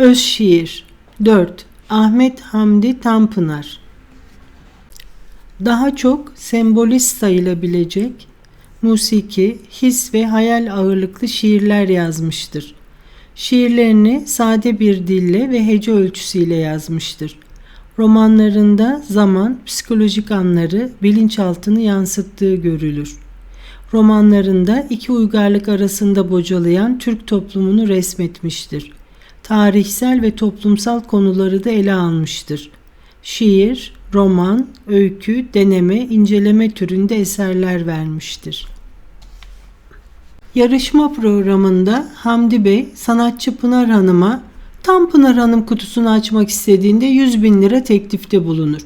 Öz şiir 4. Ahmet Hamdi Tanpınar Daha çok sembolist sayılabilecek musiki, his ve hayal ağırlıklı şiirler yazmıştır. Şiirlerini sade bir dille ve hece ölçüsüyle yazmıştır. Romanlarında zaman, psikolojik anları, bilinçaltını yansıttığı görülür. Romanlarında iki uygarlık arasında bocalayan Türk toplumunu resmetmiştir. Tarihsel ve toplumsal konuları da ele almıştır. Şiir, roman, öykü, deneme, inceleme türünde eserler vermiştir. Yarışma programında Hamdi Bey sanatçı Pınar Hanım'a tam Pınar Hanım kutusunu açmak istediğinde 100 bin lira teklifte bulunur.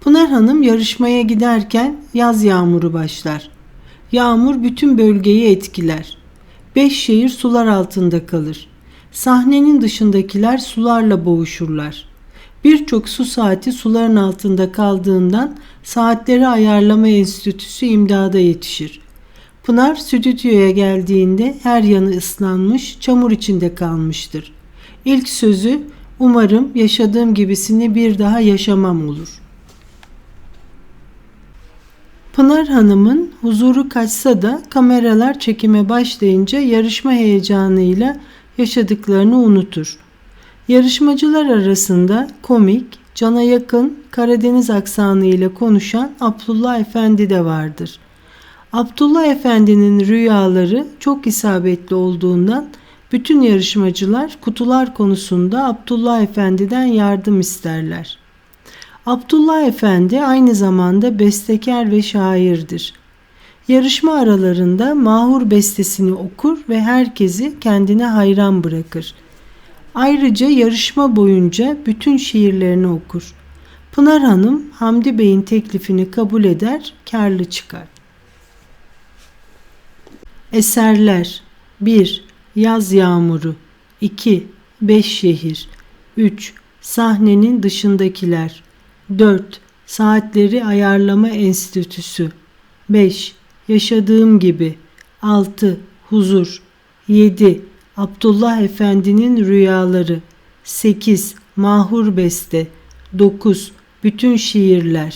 Pınar Hanım yarışmaya giderken yaz yağmuru başlar. Yağmur bütün bölgeyi etkiler. Beş şehir sular altında kalır. Sahnenin dışındakiler sularla boğuşurlar. Birçok su saati suların altında kaldığından saatleri ayarlama enstitüsü imdada yetişir. Pınar stüdyoya geldiğinde her yanı ıslanmış, çamur içinde kalmıştır. İlk sözü umarım yaşadığım gibisini bir daha yaşamam olur. Pınar Hanım'ın huzuru kaçsa da kameralar çekime başlayınca yarışma heyecanıyla yaşadıklarını unutur. Yarışmacılar arasında komik, cana yakın Karadeniz aksanı ile konuşan Abdullah Efendi de vardır. Abdullah Efendi'nin rüyaları çok isabetli olduğundan bütün yarışmacılar kutular konusunda Abdullah Efendi'den yardım isterler. Abdullah Efendi aynı zamanda bestekar ve şairdir. Yarışma aralarında mahur bestesini okur ve herkesi kendine hayran bırakır. Ayrıca yarışma boyunca bütün şiirlerini okur. Pınar Hanım Hamdi Bey'in teklifini kabul eder, karlı çıkar. Eserler 1. Yaz Yağmuru 2. Beş Şehir 3. Sahnenin Dışındakiler 4. Saatleri Ayarlama Enstitüsü 5. Yaşadığım gibi 6. Huzur 7. Abdullah Efendi'nin Rüyaları 8. Mahur Beste 9. Bütün Şiirler